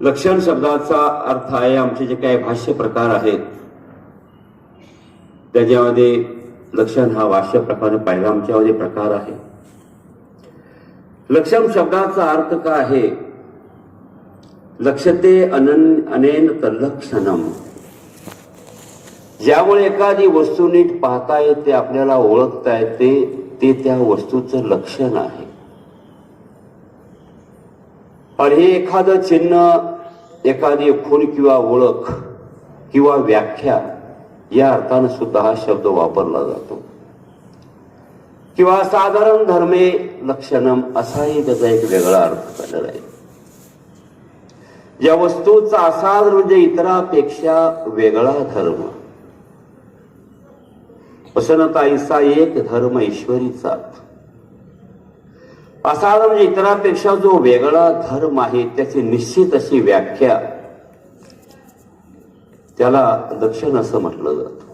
लक्षण शब्दाचा अर्थ आहे आमचे जे काही भाष्य प्रकार आहेत त्याच्यामध्ये लक्षण हा भाष्य प्रकार पहिला आमच्यामध्ये प्रकार आहे. लक्षण शब्दाचा अर्थ काय आहे? लक्षते अनन अनेन तल्लक्षणम. ज्यामुळे एखादी वस्तू नीट पाहता येते आपल्याला ओळखता येते ते त्या वस्तूचं लक्षण आहे. आणि हे एखादं चिन्ह एखादी खून किंवा ओळख किंवा व्याख्या या अर्थानं सुद्धा हा शब्द वापरला जातो. किंवा साधारण धर्मे लक्षणम असाही त्याचा एक वेगळा अर्थ काढलेला आहे. या वस्तूचा असाध म्हणजे इतरापेक्षा वेगळा धर्म. प्रसन्नताईचा एक धर्म ईश्वरीचा. असा म्हणजे इतरांपेक्षा जो वेगळा धर्म आहे त्याची निश्चित अशी व्याख्या त्याला लक्षण असं म्हटलं जातं.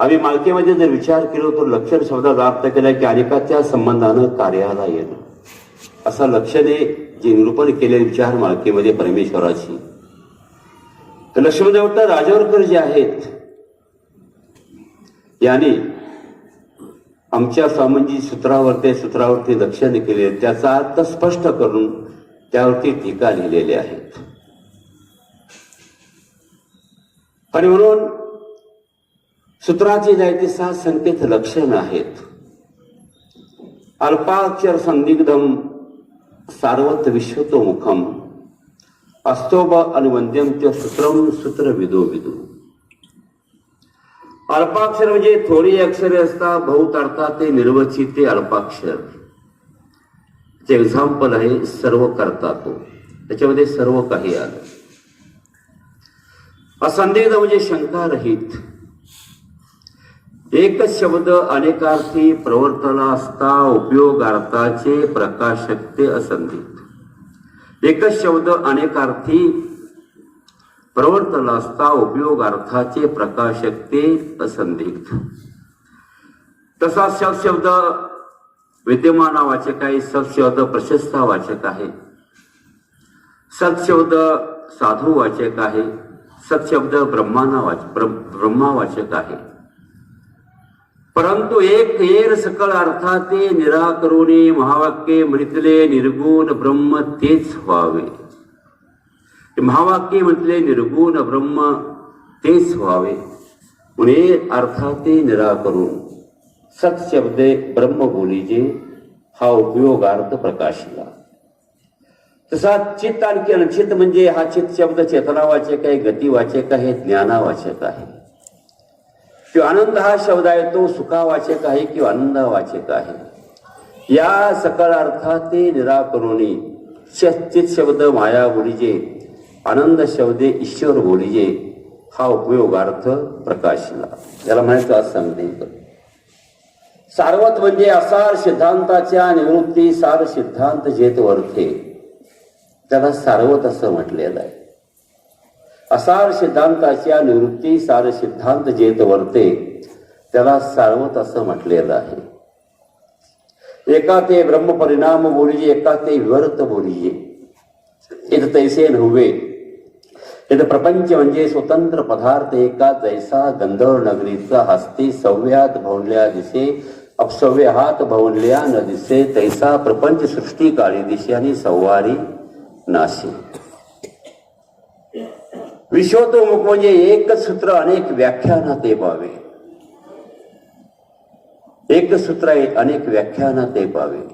आम्ही मालकीमध्ये जर विचार केलो तर लक्षण शब्दाचा अर्थ केला की अनेकाच्या संबंधानं कार्याला येणं असा लक्षणे जे निरूपण केलेले विचार मालकीमध्ये परमेश्वराची. तर लक्ष्मणदेवता राजवरकर जे आहेत यांनी आमच्या स्वामींजी सूत्रावरती सूत्रावरती लक्षणे केले त्याचा अर्थ स्पष्ट करून त्यावरती टीका लिहिलेली आहेत आणि म्हणून सूत्राची जायती सहा सात संकेत लक्षण आहेत. अल्पाक्षर संदिग्धम सार्वत विश्वतोमुखम अस्तोब अनुवंद्यम ते सूत्रम सूत्र विदो विदू. अल्पाक्षर म्हणजे थोडी अक्षरे असतात बहुत अर्थात ते निर्वचित ते अल्पाक्षर. एक्झाम्पल आहे सर्व करता तो. त्याच्यामध्ये सर्व काही आलं. असंदिग्ध म्हणजे शंकारहित. एकच शब्द अनेकार्थी प्रवर्तना असता उपयोगार्थाचे प्रकाशक ते असंदिग्ध. एकच शब्द अनेकार्थी प्रवर्तला असता उपयोगार्थाचे प्रकाशक ते असंदिग्ध. तसा शब्द विद्यमाना वाचक आहे सत्शब्द प्रशस्ता वाचक आहे. सत्शब्द साधू वाचक आहे सत्शब्द ब्रह्माना वाच ब्रह्मा वाचक आहे. परंतु एक एर सकळ अर्थाते निराकरुणे महावाक्ये मृतले निर्गुण ब्रह्म तेच व्हावे. महावाक्य म्हटले निर्गुण ब्रह्म तेच व्हावे पुणे अर्थाते निराकरून. सत्शब्दे ब्रह्म बोलीजे हा उपयोगार्थ प्रकाशला. तसा चित्त आणखी अनचित म्हणजे हा चित्त शब्द चेतनावाचक आहे गतीवाचक आहे ज्ञानावाचक आहे. किंवा आनंद हा शब्द आहे तो सुखावाचक आहे किंवा आनंदावाचक आहे. या सकळ अर्थात ते चित शब्द माया बोलीजे आनंद शब्दे ईश्वर बोलीजे हा उपयोगार्थ प्रकाशला. त्याला म्हणायचं आज सांगते सार्वत म्हणजे असार सिद्धांताच्या निवृत्ती सार सिद्धांत जेत वर्थे त्याला सार्वत असं म्हटलेलं आहे. असार सिद्धांताच्या निवृत्ती सार सिद्धांत जेत वर्ते त्याला सार्वत असं म्हटलेलं आहे. एका ते ब्रह्म परिणाम बोलीजे एका ते विवर्त बोलिये. इथं तैसे नव्हे इथं प्रपंच म्हणजे स्वतंत्र पदार्थ एका जैसा गंधर्व नगरीचा हस्ती सव्यात भवनल्या दिसे अपसव्य हात भवनल्या न दिसे तैसा प्रपंच सृष्टी काळी दिशे आणि सव्वारी नाशी. विश्वतोमुख म्हणजे एकच सूत्र अनेक व्याख्यानात ते पावे एकच सूत्र अनेक व्याख्यानात ते पावे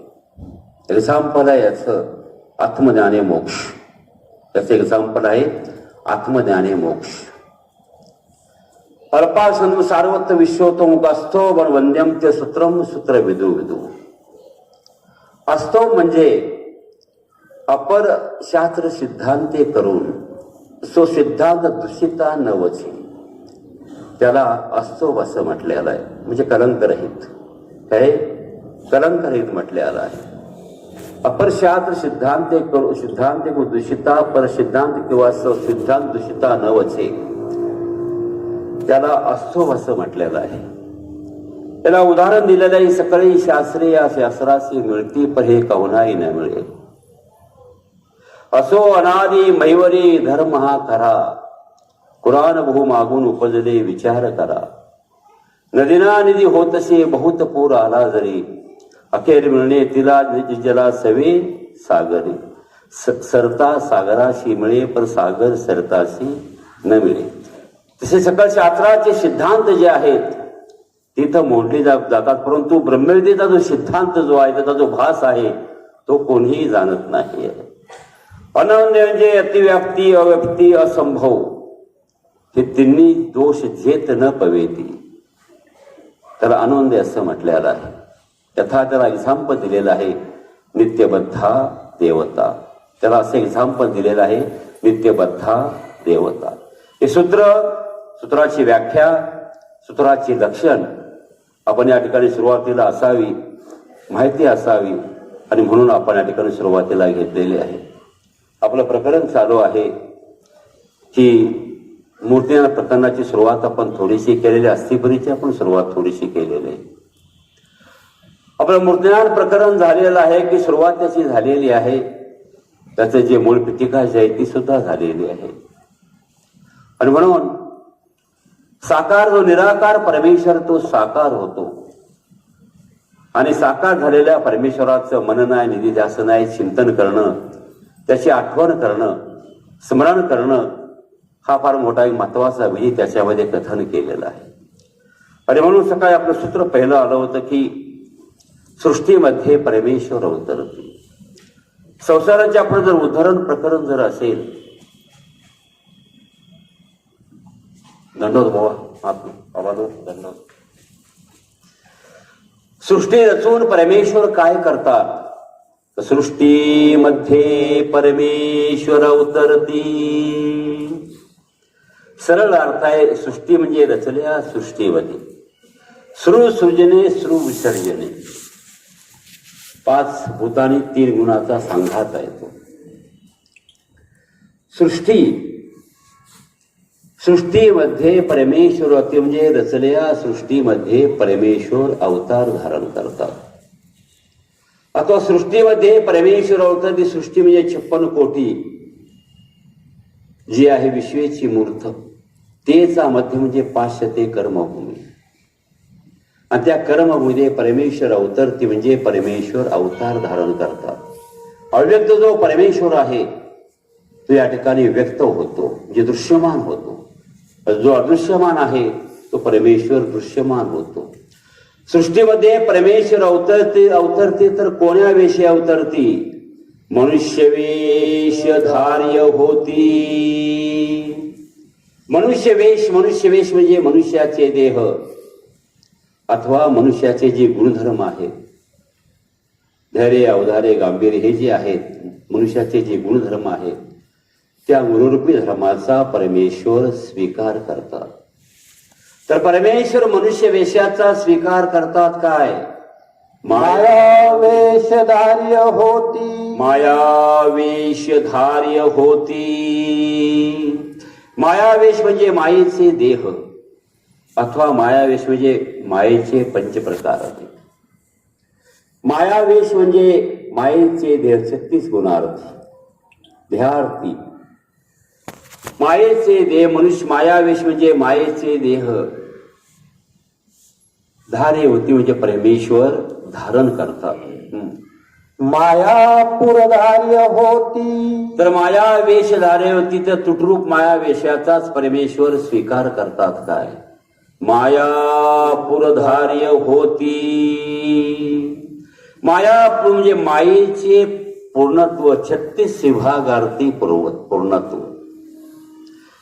एक्झाम्पल आहे याचं, आत्मज्ञाने मोक्ष. त्याचं एक्झाम्पल आहे आत्मज्ञाने मोक्ष. अल्पासनु सार्वत्र विश्वतोमुख असतो पण वंद्यम ते सूत्रम सूत्र विदू विदू. असतो म्हणजे अपर शास्त्र सिद्धांते करून सो सिद्धांत दूषिता न वची. त्याला अस्तव असं म्हटलेलं आहे. म्हणजे कलंकरहित. काय? कलंकरहित म्हटलेलं आहे. अपरशास्त्र सिद्धांत सिद्धांते करू सिद्धांते दूषिता पर सिद्धांत किंवा सिद्धांत दूषिता न वचे. त्याला असतो असं म्हटलेलं आहे. त्याला उदाहरण दिलेलं आहे सकळी शास्त्रे या शास्त्राशी मिळती पण हे कवनाही न मिळेल. असो अनादी मैवरी धर्म हा करा. कुराण बहु मागून उपजले विचार करा. नदीना निधी होतसे बहुत पूर आला जरी. अखेर मिळणे तिला जला सवे सागरी. स- सरता सागराशी मिळे पर सागर सरताशी न मिळे. तसे सकल शास्त्राचे सिद्धांत जे आहेत तिथं मोडले जातात परंतु ब्रह्मविद्येचा जो सिद्धांत जो आहे त्याचा जो भास आहे तो कोणीही जाणत नाही. अनन्य म्हणजे अतिव्याप्ती अव्यक्ती असंभव. हे तिन्ही दोष जेत न पवेती. तर अनोंद असं म्हटलेलं आहे. यथा त्याला एक्झाम्पल दिलेलं आहे नित्यबद्धा देवता. त्याला असं एक्झाम्पल दिलेलं आहे नित्यबद्धा देवता. हे सूत्र सूत्राची व्याख्या सूत्राची लक्षण आपण या ठिकाणी सुरुवातीला असावी माहिती असावी आणि म्हणून आपण या ठिकाणी सुरुवातीला घेतलेले आहे. आपलं प्रकरण चालू आहे. की मूर्ती प्रकरणाची सुरुवात आपण थोडीशी केलेली अस्थिपरीची आपण सुरुवात थोडीशी केलेली आहे. आपलं मूर्तीनाथ प्रकरण झालेलं आहे की सुरुवात त्याची झालेली आहे. त्याचं जे मूळ पिटिका जी आहे ती सुद्धा झालेली आहे. आणि म्हणून साकार जो निराकार परमेश्वर तो साकार होतो. आणि साकार झालेल्या परमेश्वराचं मनन आहे निधी ध्यासन आहे चिंतन करणं त्याची आठवण करणं स्मरण करणं हा फार मोठा एक महत्त्वाचा विधी त्याच्यामध्ये कथन केलेलं आहे. आणि म्हणून सकाळी आपलं सूत्र पहिलं आलं होतं की सृष्टीमध्ये परमेश्वर अवतरते. संसाराचे आपण जर उदाहरण प्रकरण जर असेल दंडोत बाबा बाबा सृष्टी रचून परमेश्वर काय करतात? सृष्टीमध्ये परमेश्वर अवतरती सरळ अर्थ आहे सृष्टी म्हणजे रचल्या सृष्टीमध्ये. सृ सृजने सृ विसर्जने पाच भूतानी तीन गुणाचा सांघात आहे तो सृष्टी. सृष्टीमध्ये परमेश्वर अति म्हणजे रचलेल्या सृष्टीमध्ये परमेश्वर अवतार धारण करतात. अथवा सृष्टीमध्ये परमेश्वर अवतार ती सृष्टी म्हणजे छप्पन कोटी. जी आहे विश्वेची मूर्त. तेचा मध्य म्हणजे पाश्चते कर्मभूमी. आणि त्या कर्मभूमीने परमेश्वर अवतरती म्हणजे परमेश्वर अवतार धारण करतात. अव्यक्त जो परमेश्वर आहे तो या ठिकाणी व्यक्त होतो म्हणजे दृश्यमान होतो. जो अदृश्यमान आहे तो परमेश्वर दृश्यमान होतो. सृष्टीमध्ये परमेश्वर अवतरते अवतरते तर कोण्या वेशी अवतरती? मनुष्य वेश धार्य होती. मनुष्य वेश मनुष्य वेश म्हणजे मनुष्याचे देह. अथवा मनुष्याचे जे गुणधर्म आहेत धैर्य अवधारे गांभीर्य हे जे आहेत मनुष्याचे जे गुणधर्म आहेत त्या गुणरूपी धर्माचा परमेश्वर स्वीकार करतात. तर परमेश्वर मनुष्य वेशाचा स्वीकार करतात काय? माया माया वेशधार्य होती. मायावेश धार्य होती. मायावेश म्हणजे मायेचे देह. अथवा मायावेश म्हणजे मायेचे पंचप्रकार आहेत मायावेश म्हणजे मायेचे देह छत्तीस गुणार्थी देहार्थी. मायेचे देह मनुष्य मायावेश म्हणजे मायेचे देह. धारे होती म्हणजे परमेश्वर धारण करतात. माया पुरधार्य होती. तर माया वेश धारे होती तर तुटरूप माया वेशाचाच परमेश्वर स्वीकार करतात काय? मायापुरधार्य होती. मायापुर म्हणजे मायेचे पूर्णत्व छत्तीस विभागार्थी पूर्णत्व.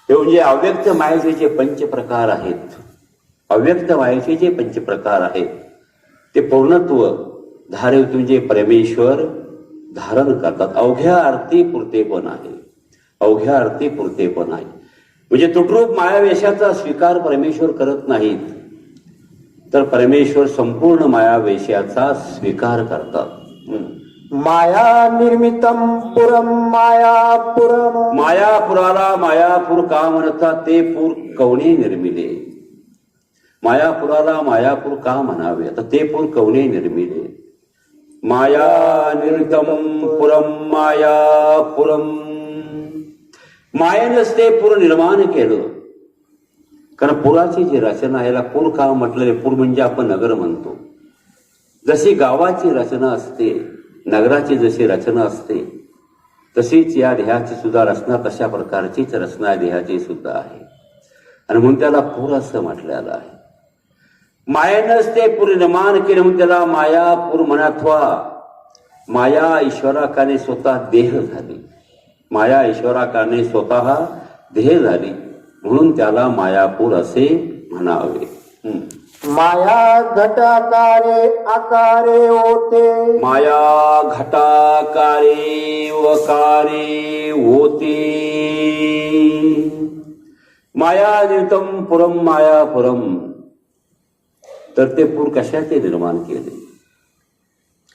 हे म्हणजे अव्यक्त मायेचे जे पंचप्रकार आहेत अव्यक्त मायेचे जे पंच प्रकार आहेत ते पूर्णत्व धारे म्हणजे परमेश्वर धारण करतात. अवघ्या आरती पुरते पण आहे. अवघ्या अर्थी पुरते पण आहे. म्हणजे तुटरूप मायावेशाचा स्वीकार परमेश्वर करत नाहीत तर परमेश्वर संपूर्ण मायावेशाचा स्वीकार करतात. माया निर्मितम पुरम माया पुरम मायापुराला मायापूर का म्हणतात ते पूर कवणे निर्मिले? मायापुराला मायापूर का म्हणावे? आता ते पूर कवणे निर्मिले? माया निर्तम पुरम माया पुरम मायेनंच ते पूर निर्माण केलं. कारण पुराची जी रचना आहे याला पूर का म्हटलेले? पूर म्हणजे आपण नगर म्हणतो. जशी गावाची रचना असते नगराची जशी रचना असते तशीच या देहाची सुद्धा रचना तशा प्रकारचीच रचना देहाची सुद्धा आहे. आणि म्हणून त्याला पूर असं म्हटलेलं आहे. मायेनंच ते पूर निर्माण केले म्हणून त्याला मायापूर म्हणा माया ईश्वराकाने स्वतः देह झाली. माया ईश्वराकाने स्वतः देह झाली. म्हणून त्याला मायापूर असे म्हणावे. माया घटाकारे आकारे होते माया घटाकारे वकारे होते माया नितम पुरम माया पुरम तर ते पूर कशाचे निर्माण केले?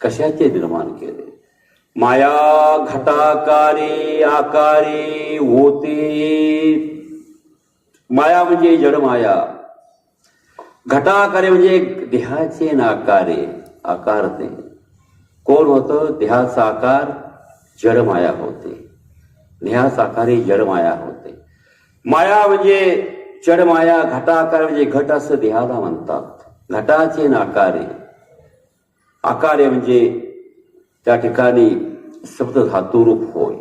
कशाचे निर्माण केले? माया घटाकारी आकारी होते. माया म्हणजे जडमाया घटाकारे म्हणजे देहाचे नाकारे आकार ते. कोण होतं? देहाचा आकार जडमाया होते. देहाचा आकारे जडमाया होते. माया म्हणजे जडमाया घटाकार म्हणजे घट असं देहाला म्हणतात. घटाचे नाकारे. आकारे म्हणजे त्या ठिकाणी शब्द धातुरूप होय.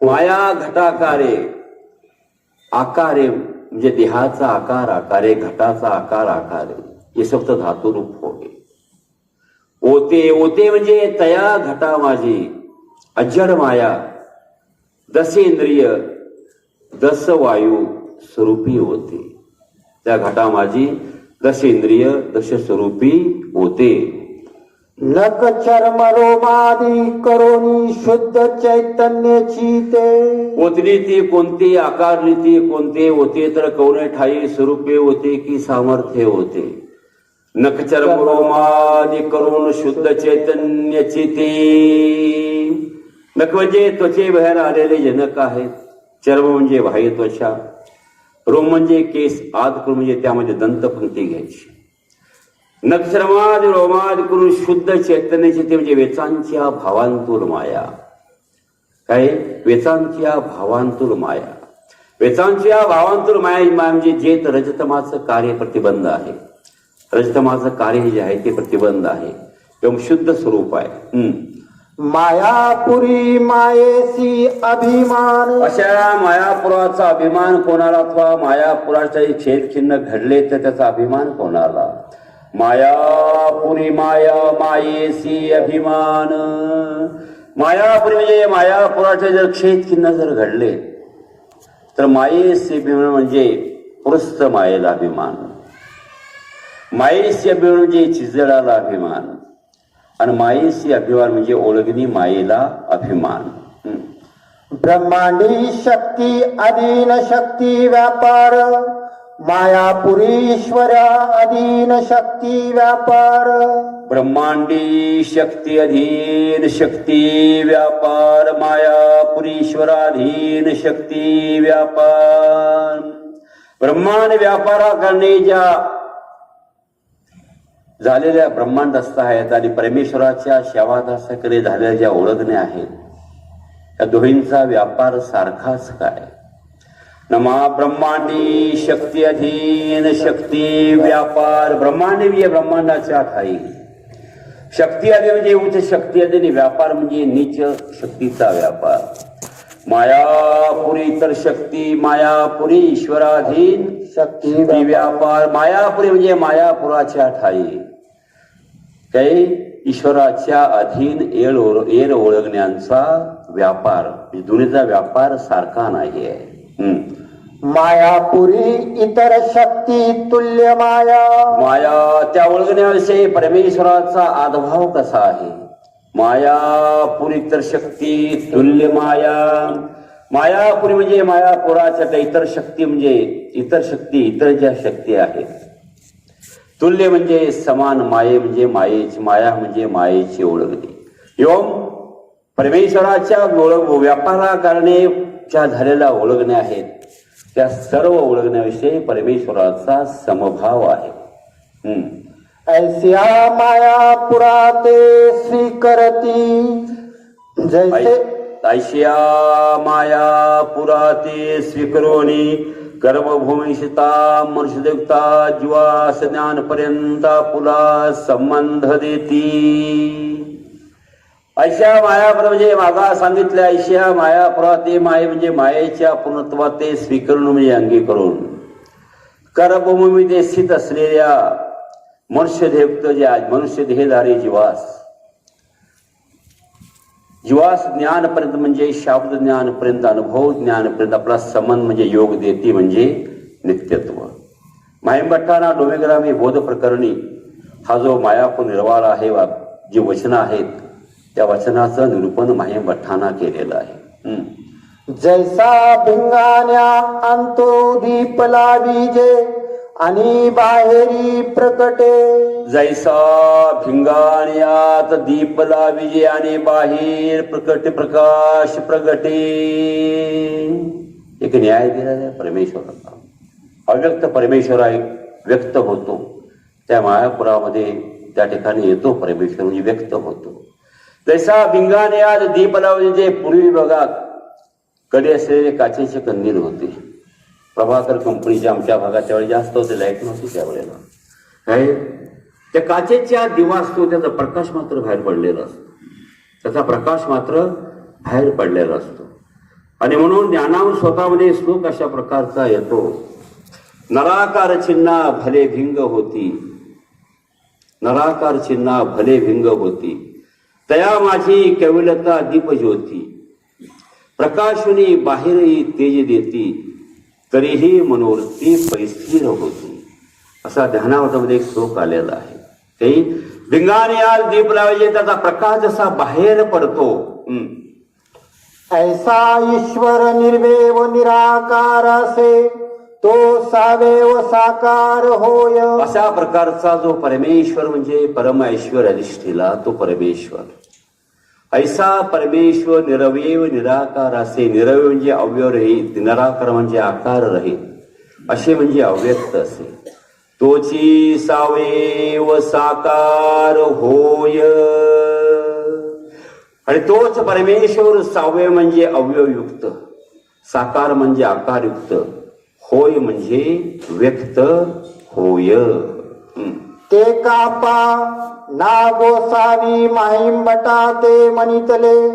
माया घटाकारे आकारे म्हणजे देहाचा आकार आकारे घटाचा आकार आकारे हे शब्द धातुरूप होय. ओते ओते म्हणजे तया घटा माझी अजड माया दस इंद्रिय दस वायू स्वरूपी होते. त्या घटा माझी दश इंद्रिय दश स्वरूपी होते? नक चर्म रोमादी करोनी शुद्ध चैतन्याची ते. ओतली ती कोणती आकारली ती कोणते होते तर कवने ठाई स्वरूपे होते की सामर्थ्य होते? नखचर रोमादी करून शुद्ध चैतन्याची ते. नख म्हणजे त्वचे बाहेर आलेले जनक आहेत. चर्म म्हणजे बाह्य त्वचा रोम म्हणजे केस आद करून म्हणजे त्यामध्ये दंतपंक्ती घ्यायची. नक्षरमाद रोमाद करून शुद्ध चैतन्याचे ते म्हणजे वेचांच्या भावांतूर माया. काय? वेचांच्या भावांतूर माया. वेचांच्या भावांतूर माया माया म्हणजे जे तर रजतमाचं कार्य प्रतिबंध आहे. रजतमाचं कार्य जे आहे ते प्रतिबंध आहे. एवढं शुद्ध स्वरूप आहे. हम्म. मायापुरी मायेसी अभिमान. अशा मायापुराचा अभिमान कोणाला अथवा मायापुराचे छेद चिन्ह घडले तर त्याचा अभिमान कोणाला? मायापुरी माया मायेसी अभिमान. मायापुरी म्हणजे मायापुराचे जर छेद चिन्ह जर घडले तर मायेसी अभिमान म्हणजे पुरस्त मायेला अभिमान. मायेसी अभिमान म्हणजे चिजडाला अभिमान. आणि मायेसी अभिमान म्हणजे ओळखणी मायेला अभिमान. ब्रह्मांडी शक्ती अधीन शक्ती व्यापार. मायापुरीश्वरा अधीन शक्ती व्यापार. ब्रह्मांडी शक्ती अधीन शक्ती व्यापार. माया पुरीश्वराधीन शक्ती व्यापार. ब्रह्मांड व्यापारा करण्याच्या झालेल्या ब्रह्मांडस्थ आहेत आणि परमेश्वराच्या सेवादासाकडे झालेल्या ज्या ओळखण्या आहेत त्या दोहींचा व्यापार सारखाच काय? नमा ब्रह्मांडी शक्ती अधीन शक्ती व्यापार ब्रह्मांड म्हणजे ब्रह्मांडाच्या ठाई. शक्ती आधी म्हणजे उच्च शक्ती आधी आणि व्यापार म्हणजे नीच शक्तीचा व्यापार. मायापुरी तर शक्ती मायापुरी ईश्वराधीन शक्ती व्यापार. मायापुरी म्हणजे मायापुराच्या ठाई. काही ईश्वराच्या अधीन येळ ओळ- येर ओळखण्याचा व्यापार म्हणजे दोन्हीचा व्यापार सारखा नाही आहे. मायापुरी इतर शक्ती तुल्य माया. माया त्या ओळखण्याविषयी परमेश्वराचा आदभाव कसा आहे? मायापुरी तर शक्ती तुल्य माया. मायापुरी म्हणजे मायापुराच्या इतर शक्ती म्हणजे इतर शक्ती इतर ज्या शक्ती आहेत तुल्य म्हणजे समान माये म्हणजे मायेची माया म्हणजे मायेची ओळखणे योम परमेश्वराच्या ओळख व्यापारा करणे ज्या झालेल्या ओळखण्या आहेत त्या सर्व ओळखण्याविषयी परमेश्वराचा समभाव आहे. ऐसिया माया पुराते स्वीकरती. जैसे ऐशिया माया पुराते स्वीकरोनी. कर्मभूमिशिता मनुष्यदेवता जीवास ज्ञान पर्यंत पुला संबंध देती. ऐशा मायापुर म्हणजे मागा सांगितलं ऐशा मायापुरा ते माये म्हणजे मायेच्या पूर्णत्वात ते स्वीकरण म्हणजे अंगी करून कर्मभूमीमध्ये स्थित असलेल्या मनुष्यदेवत जे आज मनुष्य देहधारी जीवास जीवास ज्ञानपर्यंत म्हणजे शाब्द ज्ञानपर्यंत अनुभव ज्ञानपर्यंत आपला समन म्हणजे योग देती म्हणजे नित्यत्व. मायंभट्टाना डोमेग्रामी बोध प्रकरणी हा जो मायापूर निर्वाळ आहे वा जी वचनं आहेत त्या वचनाचं निरूपण मायंभट्टाना केलेलं आहे. जैसा भिंगाण्या अंतो दीप लाविजे आणि बाहेरी प्रकटे. जैसा भिंगाण्यात दीप लाविजे आणि बाहेर प्रकट प्रकाश प्रगटे. एक न्याय दिला आहे परमेश्वराचा. अव्यक्त परमेश्वर आहे व्यक्त होतो. त्या मायापुरामध्ये त्या ठिकाणी येतो परमेश्वर म्हणजे व्यक्त होतो. जैसा भिंगाण्यात दीप लावले पूर्वी बघा कडे असलेले काचेचे कंदील होते. प्रभाकर कंपनीचे आमच्या भागात त्यावेळी जास्त होते लाइट नव्हती त्यावेळेला. काय त्या काचेच्या दिवा असतो त्याचा प्रकाश मात्र बाहेर पडलेला असतो. त्याचा प्रकाश मात्र बाहेर पडलेला असतो. आणि म्हणून ज्ञानावर स्वतःमध्ये श्लोक अशा प्रकारचा येतो. नराकार चिन्हा भले भिंग होती. नराकार चिन्हा भले भिंग होती. तया माझी केवलता दीपज्योती. प्रकाशनी बाहेरही तेज देती. तरीही मनोवृत्ती परिस्थिर होती. असा ध्यानावतामध्ये एक श्लोक आलेला आहे. ते भिंगाने आज दीप लावायचे त्याचा प्रकाश जसा बाहेर पडतो. ऐसा ईश्वर निर्वेव निराकार असे तो सावेव साकार होय. अशा प्रकारचा जो परमेश्वर म्हणजे परम ऐश्वर अधिष्ठीला तो परमेश्वर. ऐसा परमेश्वर निरवयव निराकार असे निरवय म्हणजे अव्यवरहित निराकार म्हणजे आकार रहित असे म्हणजे अव्यक्त असे. तोची सावेव साकार होय. आणि तोच परमेश्वर सावय म्हणजे अवयवयुक्त साकार म्हणजे आकारयुक्त होय म्हणजे व्यक्त होय. ते कापा ना गोसावी माहिंबटा ते मनितले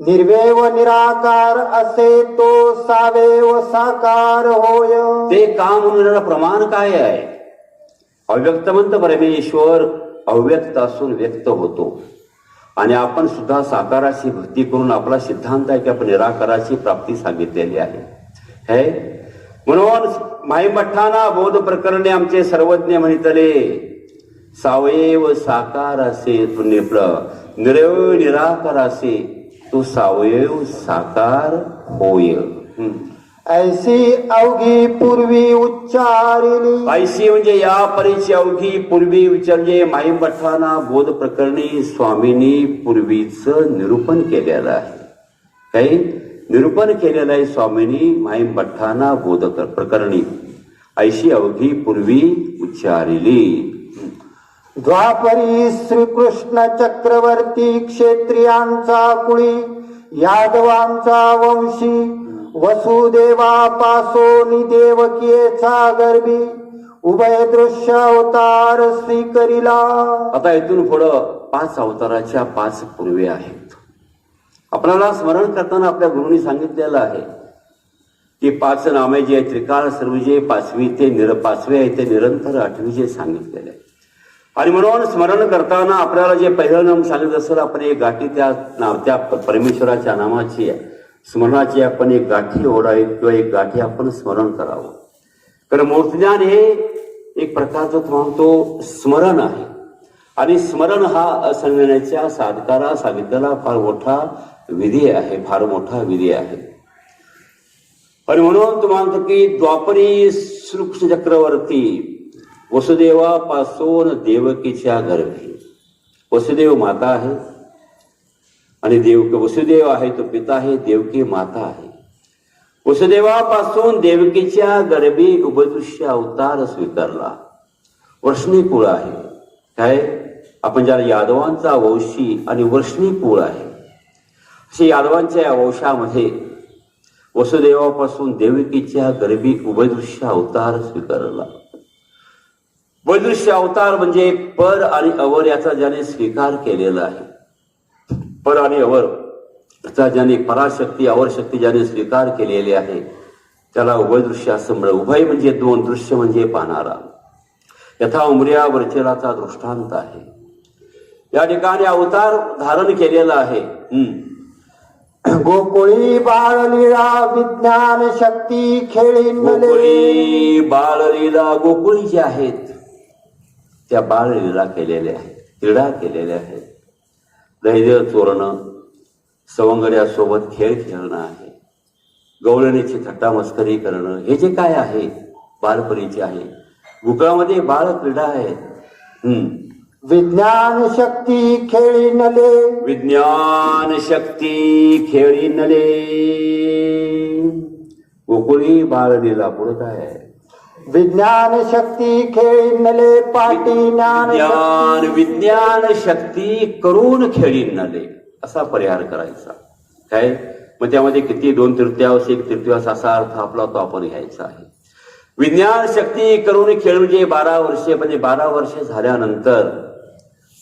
निर्वेव निराकार असे तो सावेव साकार होय. ते काम म्हणून प्रमाण काय आहे? अव्यक्तमंत परमेश्वर अव्यक्त असून व्यक्त होतो. आणि आपण सुद्धा साकाराची भक्ती करून आपला सिद्धांत आहे की आपण निराकाराची प्राप्ती सांगितलेली आहे. हे म्हणून माईमठ्ठाना बोध प्रकरणे आमचे सर्वज्ञ म्हणितले सावयव साकार असे तो निप्र निरव निराकार असे तो सावयव साकार होय. ऐसी अवघी पूर्वी उच्चारिली ऐशी म्हणजे या परीची अवघी पूर्वी विचारले माईमठ्ठाना बोध प्रकरणी स्वामींनी पूर्वीच निरूपण केलेलं आहे. काही निरूपण केलेलं आहे स्वामींनी माईमठ्ठाना बोध प्रकरणी. ऐशी अवघी पूर्वी उच्चारिली द्वापरी श्रीकृष्ण चक्रवर्ती क्षेत्रियांचा कुळी यादवांचा वंशी वसुदेवा पासोनी देवकीचा गर्भी उभय दृश्य अवतार स्वीकरिला. आता इथून पुढं पाच अवताराच्या पाच पूर्वे आहेत. आपल्याला स्मरण करताना आपल्या गुरुनी सांगितलेलं आहे की पाच नामे जे त्रिकाळ सर्वजे पाचवी ते निर पाचवे आहे ते निरंतर आठवीचे सांगितलेले आहे आणि म्हणून स्मरण करताना आपल्याला जे पहिलं नाम सांगितलं असेल आपण एक गाठी त्या नाव त्या परमेश्वराच्या नामाची स्मरणाची आपण एक गाठी ओढावी किंवा एक गाठी आपण स्मरण करावं. कारण मूर्तज्ञान हे एक प्रकारचं तो म्हणतो स्मरण आहे. आणि स्मरण हा असंगण्याच्या साधकाला सांगितलेला फार मोठा विधी आहे फार मोठा विधी आहे. आणि म्हणून तो म्हणतो की द्वापरी श्रीकृष्ण चक्रवर्ती वसुदेवापासून देवकीच्या गर्भी. वसुदेव माता आहे. आणि देव वसुदेव आहे तो पिता आहे देवकी माता आहे. वसुदेवापासून देवकीच्या गर्भी उपदृश्य अवतार स्वीकारला. वर्षणी कुळ आहे. काय? आपण ज्याला यादवांचा वंशी आणि वर्षणी कुळ आहे. असे यादवांच्या या वंशामध्ये वसुदेवापासून देवकीच्या गर्भी उभयदृश्य अवतार स्वीकारला. वैदृश्य अवतार म्हणजे पर आणि अवर याचा ज्याने स्वीकार केलेला आहे. पर आणि अवर याचा ज्याने पराशक्ती अवरशक्ती ज्याने स्वीकार केलेली आहे त्याला उभयदृश्य असं म्हणलं उभय म्हणजे दोन दृश्य म्हणजे पाहणारा. यथा उमर्या वरचेलाचा दृष्टांत आहे. या ठिकाणी अवतार धारण केलेला आहे. हम्म. गोकुळी बाळलीळा विज्ञान शक्ती खेळी गोकुळी बाललीला गोकुळी जे आहेत त्या बाललीला केलेल्या आहेत क्रीडा केलेल्या आहेत. दैर्य चोरणं सवंगड्यासोबत खेळ खेळणं आहे. गवळणीची थट्टा मस्करी करणं हे जे काय आहे बालपरीचे आहे. गोकुळामध्ये बाळ क्रीडा हम्म. विज्ञान शक्ती खेळी नले. विज्ञान शक्ती खेळी नले. गोकुळी बाळलीला पुढं काय आहे? विज्ञान शक्ती खेळी नले पाटी ज्ञान ज्ञान विज्ञान शक्ती करून खेळीन नले असा परिहार करायचा. काय? मग त्यामध्ये किती दोन तृतीयांश एक तृतीयांश असा अर्थ आपला तो आपण घ्यायचा आहे. विज्ञान शक्ती करून खेळ म्हणजे बारा वर्षे म्हणजे बारा वर्षे झाल्यानंतर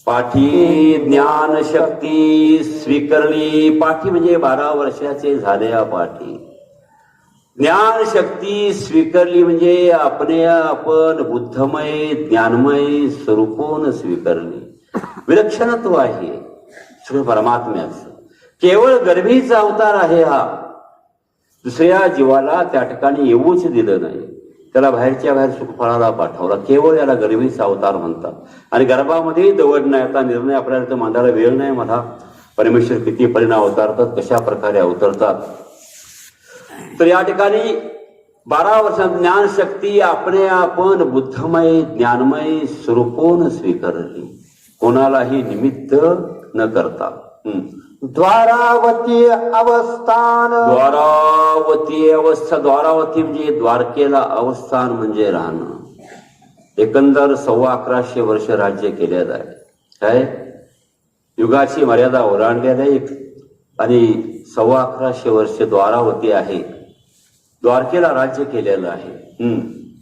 पाठी ज्ञान शक्ती स्वीकारली पाठी म्हणजे बारा वर्षाचे झाल्या पाठी. ज्ञान शक्ती स्वीकारली म्हणजे आपणे आपण बुद्धमय ज्ञानमय स्वरूपून स्वीकारली. विलक्षणत्व आहे. सगळं केवळ गर्भीचा अवतार आहे हा. दुसऱ्या जीवाला त्या ठिकाणी येऊच दिलं नाही. त्याला बाहेरच्या बाहेर सुखफळाला पाठवला. केवळ याला गर्भीचा अवतार म्हणतात. आणि गर्भामध्ये दवड नाही. आता निर्णय आपल्याला तर मांडायला वेळ नाही मला परमेश्वर किती परिणाम अवतारतात कशा प्रकारे अवतरतात. तर या ठिकाणी बारा वर्षात ज्ञान शक्ती आपणे आपण बुद्धमय ज्ञानमय स्वरूपून स्वीकारली. कोणालाही निमित्त न करता. द्वारावती अवस्थान. द्वारावती अवस्था द्वारावती म्हणजे द्वारकेला अवस्थान म्हणजे राहणं. एकंदर सव्वा अकराशे वर्ष राज्य केलेलं आहे. काय? युगाची मर्यादा ओलांडलेलं आहे आणि सव्वा अकराशे वर्ष द्वारावती आहे. द्वारकेला राज्य केलेलं आहे.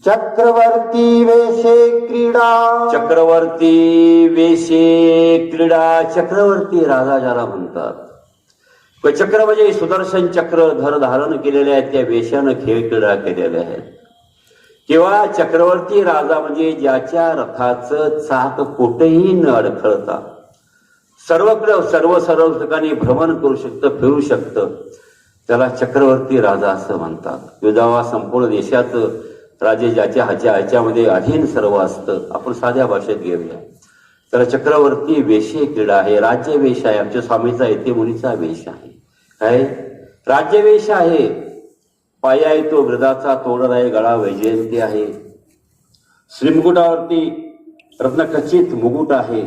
चक्रवर्ती वेशे क्रीडा. चक्रवर्ती वेशे क्रीडा चक्रवर्ती राजा ज्याला म्हणतात. चक्र म्हणजे सुदर्शन चक्र धर धारण केलेले आहेत त्या वेशानं खेळ क्रीडा केलेल्या आहेत. किंवा चक्रवर्ती राजा म्हणजे ज्याच्या रथाचं चाक कुठेही न अडखळता सर्वकडे सर्व सर्व ठिकाणी भ्रमण करू शकतं फिरू शकतं. त्याला चक्रवर्ती राजा असं म्हणतात. युधावा संपूर्ण देशाचं राजे ज्याच्या ह्याच्या ह्याच्यामध्ये अधीन सर्व असतं. आपण साध्या भाषेत घेऊया. तर चक्रवर्ती वेशे क्रीडा आहे. राज्य वेश आहे. आमच्या स्वामीचा येथे मुनीचा वेश आहे. काय? राज्यवेश आहे. पाया येतो वृदाचा तोडर आहे गळा वैजयंती आहे. श्रीमुकुटावरती रत्नखचित मुकुट आहे.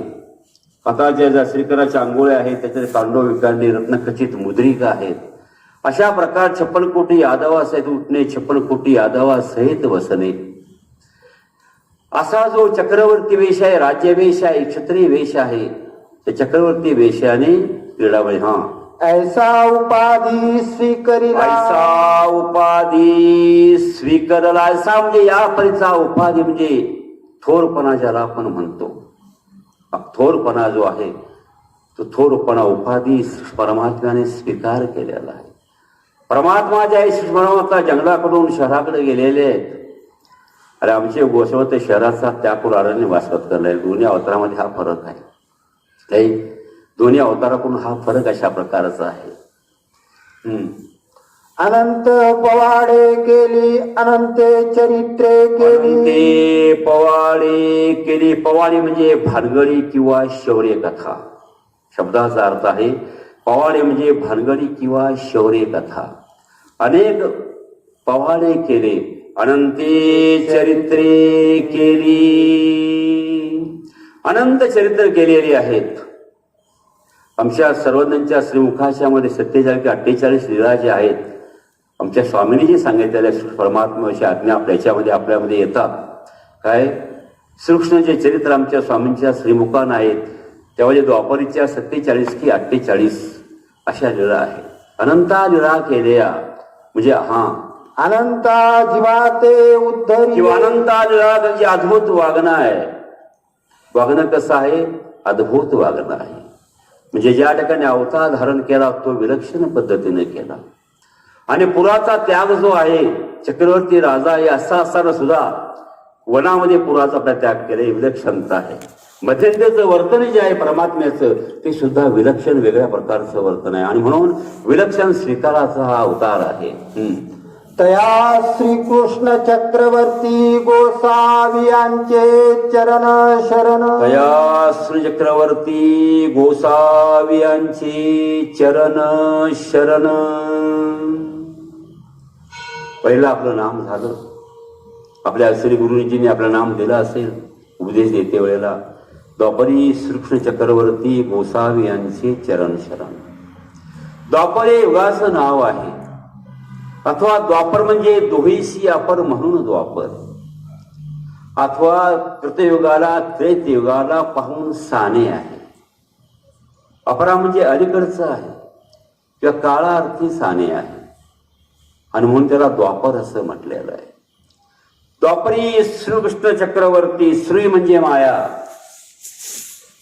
आता ज्या ज्या श्रीकराच्या आंघोळ्या आहेत त्याच्यात तांडव विकांडी रत्नखचित मुद्रिका आहेत. अशा प्रकार छप्पन कोटी यादवा सहित उठणे छप्पन कोटी यादवा सहित वसणे. असा जो चक्रवर्ती वेश आहे राज्यवेश आहे क्षत्रिय वेश आहे त्या चक्रवर्ती वेशाने क्रीडावळी हा. ऐसा उपाधी स्वीकरिला. ऐसा उपाधी स्वीकारला. ऐसा म्हणजे या परीचा उपाधी म्हणजे थोरपणा ज्याला आपण म्हणतो. थोरपणा जो आहे तो थोरपणा उपाधी परमात्म्याने स्वीकार केलेला आहे. परमात्मा जे आहे परमात्मा जंगलाकडून शहराकडे गेलेले आहेत. अरे आमचे गोसवत शहराचा त्यापूर अरण्य वासवत करलाय दोन्ही अवतारामध्ये हा फरक आहे. काही दोन्ही अवताराकडून हा फरक अशा प्रकारचा आहे. अनंत पवाडे केली अनंते चरित्रे केली. ते पवाडे केली. पवाडी म्हणजे भानगडी किंवा शौर्य कथा शब्दाचा अर्थ आहे पवाडे म्हणजे भानगडी किंवा शौर्य कथा अनेक पवाडे केले. अनंते चरित्रे केली. अनंत चरित्र केलेली आहेत. आमच्या सर्वज्ञांच्या श्रीमुखाशामध्ये सत्तेचाळीस अठ्ठेचाळीस लीला जे आहेत. आमच्या स्वामींनी जे सांगितलेल्या अशी आज्ञा आपल्या याच्यामध्ये आपल्यामध्ये येतात. काय? श्रीकृष्णाचे चरित्र आमच्या स्वामींच्या श्रीमुखान आहेत. तेव्हा जे द्वापरीच्या सत्तेचाळीस की अठ्ठेचाळीस अशा लिळा आहेत अनंता लिळा केल्या. म्हणजे हा. अनंता जीवाते उद्धरी. किंवा अनंता अद्भुत वागणं आहे. वागणं कसं आहे? अद्भुत वागणं आहे. म्हणजे ज्या ठिकाणी अवतार धारण केला तो विलक्षण पद्धतीने केला. आणि पुराचा त्याग जो आहे चक्रवर्ती राजा आहे असा असताना सुद्धा वनामध्ये पुराचा आपला त्याग केला ही विलक्षणता आहे. मध्यंतरचं वर्तन जे आहे परमात्म्याचं ते सुद्धा विलक्षण वेगळ्या प्रकारचं वर्तन आहे. आणि म्हणून विलक्षण स्वीकाराचा हा अवतार आहे. तया श्रीकृष्ण चक्रवर्ती गोसावी यांचे चरण शरण. तया श्री चक्रवर्ती गोसावियांची चरण शरण. पहिलं आपलं नाम झालं. आपल्या श्री गुरुजींनी आपलं नाम दिलं असेल. उपदेश देते वेळेला. द्वापरी श्रीकृष्ण चक्रवर्ती गोसावी यांचे चरण शरण. द्वापरे युगाचं नाव आहे. अथवा द्वापर म्हणजे दोहीशी अपर म्हणून द्वापर. अथवा कृतयुगाला त्रैतयुगाला पाहून साने आहे. अपरा म्हणजे अलीकडचं आहे. किंवा काळा अर्थी साने आहे. आणि म्हणून त्याला द्वापर असं म्हटलेलं आहे. द्वापरी श्रीकृष्ण चक्रवर्ती श्री म्हणजे माया.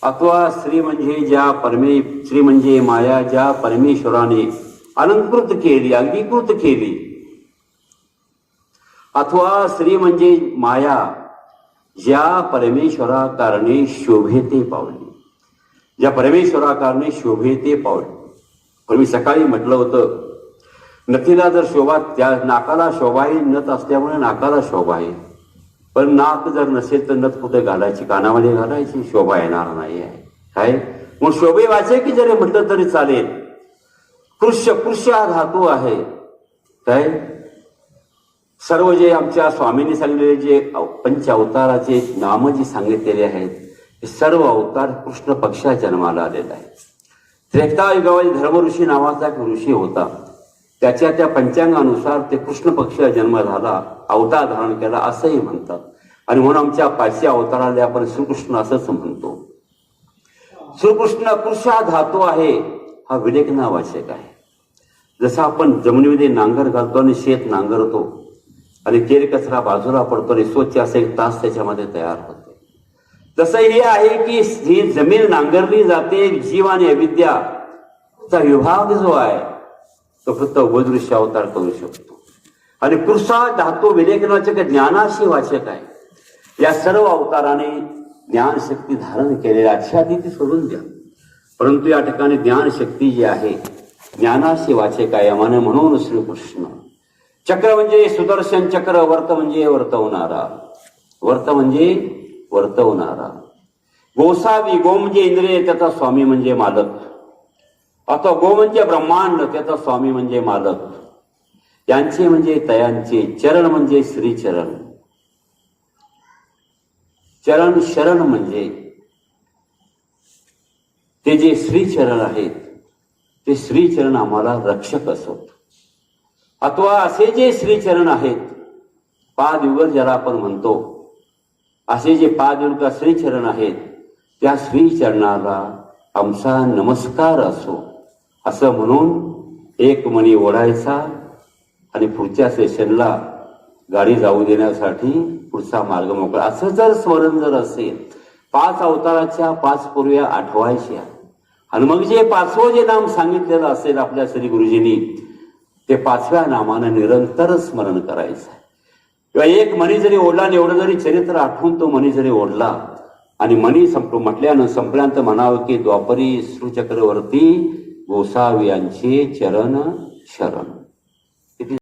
अथवा श्री म्हणजे ज्या परमे श्री म्हणजे माया ज्या परमेश्वराने अलंकृत केली अंगीकृत केली. अथवा श्री म्हणजे माया ज्या परमेश्वरा कारणे शोभेते पावली. ज्या परमेश्वरा कारणे शोभेते पावली. पण मी सकाळी म्हटलं होतं नथीला जर शोभा त्या नाकाला शोभा आहे नथ असल्यामुळे नाकाला शोभा आहे. पण नाक जर नसेल तर नथ कुठे घालायची? कानामध्ये घालायची? शोभा येणार नाही आहे काय? मग शोभे वाचे की जरी म्हटलं तरी चालेल. कृष्य कृष्य हा धातू आहे. काय? सर्व जे आमच्या स्वामींनी सांगलेले जे पंच अवताराचे नाम जे सांगितलेले आहेत हे सर्व अवतार कृष्ण पक्षा जन्माला आलेला आहे त्रेता युगामध्ये धर्मऋषी नावाचा एक ऋषी होता. त्याच्या त्या पंचांगानुसार ते कृष्ण पक्ष जन्म झाला अवतार धारण केला असंही म्हणतात. आणि म्हणून आमच्या पाचशे अवताराला आपण श्रीकृष्ण असंच म्हणतो. श्रीकृष्ण कृष्ण हा धातू आहे हा विलेखना आवश्यक आहे जसं आपण जमिनीमध्ये नांगर घालतो आणि शेत नांगरतो आणि केर कचरा बाजूला पडतो आणि स्वच्छ असे एक तास त्याच्यामध्ये तयार होते. तसं हे आहे की ही जमीन नांगरली जाते जीव आणि अविद्याचा विभाग जो आहे तो फक्त उभदृश्य अवतार करू शकतो. आणि कृषा धातू विलेखनाचे ज्ञानाशी वाचक आहे. या सर्व अवताराने ज्ञानशक्ती धारण केलेल्या आच्छादित सोडून द्या. परंतु या ठिकाणी ज्ञानशक्ती जी आहे ज्ञानाशी वाचक आहे यामाने म्हणून श्रीकृष्ण. चक्र म्हणजे सुदर्शन चक्र वर्त म्हणजे वर्तवणारा. वर्त म्हणजे वर्तवणारा. गोसावी गो म्हणजे इंद्रिय त्याचा स्वामी म्हणजे मालक. अथवा गो म्हणजे ब्रह्मांड त्याचा स्वामी म्हणजे मालक. यांचे म्हणजे तयांचे चरण म्हणजे श्रीचरण. चरण शरण म्हणजे ते जे श्रीचरण आहेत ते श्रीचरण आम्हाला रक्षक असोत. अथवा असे जे श्रीचरण आहेत पादयुगल ज्याला आपण म्हणतो असे जे पादयुग श्रीचरण आहेत त्या श्रीचरणाला आमचा नमस्कार असो. असं म्हणून एक मणी ओढायचा आणि पुढच्या सेशनला गाडी जाऊ देण्यासाठी पुढचा मार्ग मोकळा. असं जर स्मरण जर असेल पाच अवताराच्या पाच पूर्व्या आठवायच्या. आणि मग जे पाचवं जे नाम सांगितलेलं असेल आपल्या श्री गुरुजींनी ते पाचव्या नामानं निरंतर स्मरण करायचं किंवा एक मणी जरी ओढला आणि एवढं जरी चरित्र आठवून तो मणी जरी ओढला आणि मणी संप म्हटल्यानं संपल्यानंतर म्हणावं की द्वापरी श्रुचक्रवर्ती गोसावी यांचे चरण शरण.